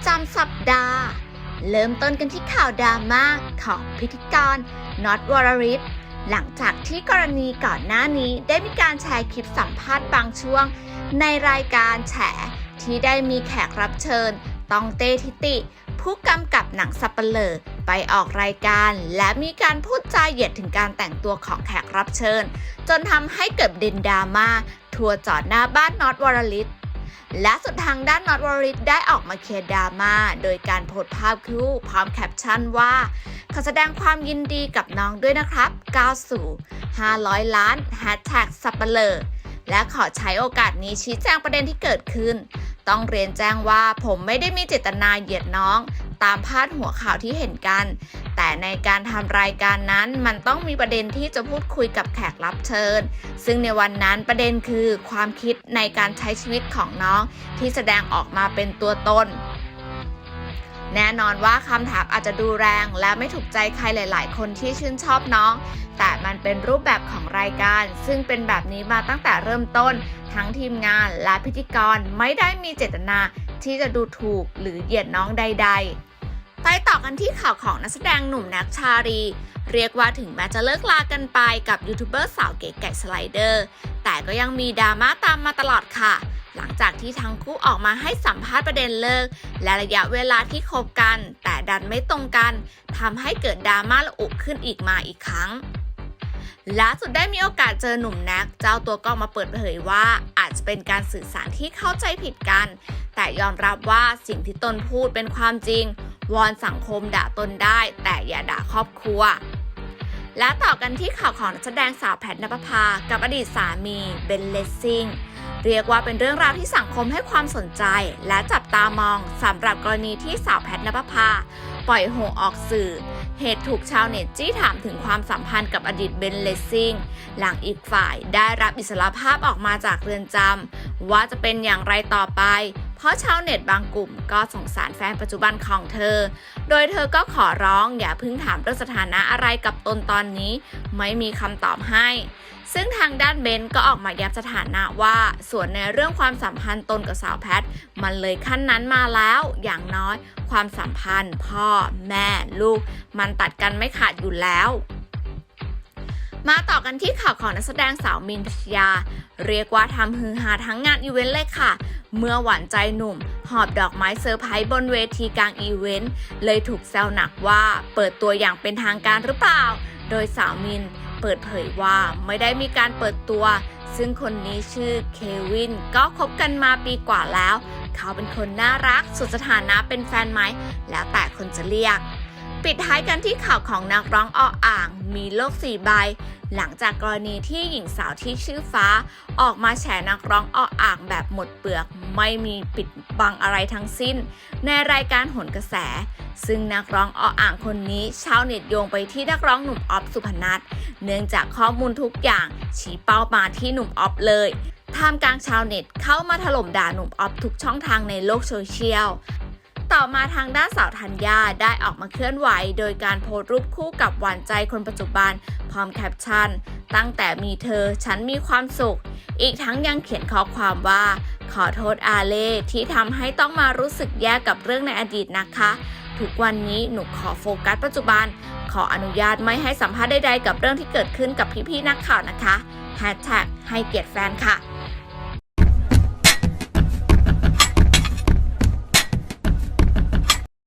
ประจำสัปดาห์ เริ่มต้นกันที่ข่าวดราม่าของพิธีกรน็อตวรริศหลังจากที่กรณีก่อนหน้านี้ได้มีการแชร์คลิปสัมภาษณ์บางช่วง ในรายการแฉที่ได้มีแขกรับเชิญตองเต้ทิติ ผู้กำกับหนังสับเปลอไปออกรายการ และมีการพูดจาเหยียดถึงการแต่งตัวของแขกรับเชิญ จนทำให้เกิดเดนดราม่าทัวร์จอดหน้าบ้านน็อตวรลิศ และสุดทางด้านน็อตวรริศได้ออกมาเคลียร์ดราม่าโดยการโพสต์ภาพคู่พร้อมแคปชั่นว่า ขอแสดงความยินดีกับน้องด้วยนะครับก้าวสู่ 500 ล้านแฮชแท็กสับเปลอและขอใช้โอกาสนี้ชี้แจงประเด็นที่เกิดขึ้น ต้องเรียนแจ้งว่าผมไม่ได้มีเจตนาเหยียดน้อง ตามพาดหัวข่าวที่เห็นกัน แต่ในการทำรายการนั้นมันต้องมีประเด็นที่จะพูดคุยกับแขกรับเชิญ ซึ่งในวันนั้นประเด็นคือความคิดในการใช้ชีวิตของน้องที่แสดงออกมาเป็นตัวตนแน่นอนว่าคำถามอาจจะดูแรงและไม่ถูกใจใครหลาย ๆ คนที่ชื่นชอบน้อง แต่มันเป็นรูปแบบของรายการ ซึ่งเป็นแบบนี้มาตั้งแต่เริ่มต้น ทั้งทีมงานและพิธีกรไม่ได้มีเจตนาที่จะดูถูกหรือเหยียดน้องใด ๆ ไปต่อกันที่ข่าวของนักแสดงหนุ่มนักชารี เรียกว่าถึงแม้จะเลิกลากันไปกับยูทูบเบอร์สาวเก๋ไก่สไลเดอร์ แต่ก็ยังมีดราม่าตามมาตลอดค่ะ หลังจากที่ทั้งคู่ออกมาให้สัมภาษณ์ประเด็นเลิก และระยะเวลาที่คบกัน แต่ดันไม่ตรงกันทำให้เกิดดราม่าระอุขึ้นอีกมาอีกครั้งล่าสุดได้มีโอกาสเจอหนุ่มน็กเจ้าตัวก็ออกมาเปิดเผยว่าอาจจะเป็นการสื่อสารที่เข้าใจผิดกัน แต่ยอมรับว่าสิ่งที่ตนพูดเป็นความจริง วอนสังคมด่าตนได้ แต่อย่าด่าครอบครัว และต่อกันที่ข่าวของนักแสดงสาวแพทนภพา กับอดีตสามีเบนเลสซิงเรียกว่าเป็นเรื่องราวที่สังคมให้ความสนใจ และจับตามองสำหรับกรณีที่สาวแพทนภพา ปล่อยโฮออกสื่อ เหตุถูกชาวเน็ตจี้ถามถึงความสัมพันธ์กับอดีตเบนเลสซิงหลังอีกฝ่ายได้รับอิสรภาพออกมาจากเรือนจำว่าจะเป็นอย่างไรต่อไป เพราะชาวเน็ตบางกลุ่มก็สงสารแฟนปัจจุบันของเธอ โดยเธอก็ขอร้องอย่าพิ่งถามเรื่องสถานะอะไรกับตนตอนนี้ ไม่มีคำตอบให้ ซึ่งทางด้านเบนก็ออกมาย้ำสถานะว่า ส่วนในเรื่องความสัมพันธ์ตนกับสาวแพท มันเลยขั้นนั้นมาแล้ว อย่างน้อย ความสัมพันธ์ พ่อ แม่ ลูก มันตัดกันไม่ขาดอยู่แล้ว มาต่อกันที่ข่าวของนักแสดงสาวมินพิชยา เรียกว่าทำฮือฮาทั้งงานอีเวนต์เลยค่ะ เมื่อหวานใจหนุ่ม หอบดอกไม้เซอร์ไพรส์บนเวทีกลางอีเวนต์เลยถูกแซวหนักว่าเปิดตัวอย่างเป็นทางการหรือเปล่า โดยสาวมินเปิดเผยว่าไม่ได้มีการเปิดตัว ซึ่งคนนี้ชื่อเควินก็คบกันมาปีกว่าแล้ว เขาเป็นคนน่ารักสุดสถานะเป็นแฟนไหมแล้วแต่คนจะเรียก ปิดท้ายกันที่ข่าวของนักร้องออ่าง มีโลกสี่ใบ หลังจากกรณีที่หญิงสาวที่ชื่อฟ้า ออกมาแฉนักร้องออ่างแบบหมดเปลือก ไม่มีปิดบังอะไรทั้งสิ้น ในรายการหนกระแส ซึ่งนักร้องออ่างคนนี้ชาวเน็ตโยงไปที่นักร้องหนุ่มออฟสุพนัทเนื่องจากข้อมูลทุกอย่าง ชี้เป้ามาที่หนุ่มออฟเลยท่ามกลางชาวเน็ตเข้ามาถล่มด่าหนุ่มออฟทุกช่องทางในโลกโซเชียล ต่อมาทางด้านสาวธัญญาได้ออกมาเคลื่อนไหว โดยการโพสต์รูปคู่กับหวานใจคนปัจจุบัน พร้อมแคปชั่น ตั้งแต่มีเธอฉันมีความสุข อีกทั้งยังเขียนข้อความว่า ขอโทษอาเล่ที่ทำให้ต้องมารู้สึกแย่กับเรื่องในอดีตนะคะทุกวันนี้หนูขอโฟกัสปัจจุบัน ขออนุญาตไม่ให้สัมภาษณ์ใดๆกับเรื่องที่เกิดขึ้นกับพี่ๆนักข่าวนะคะแฮชแท็กให้เกียรติแฟนค่ะ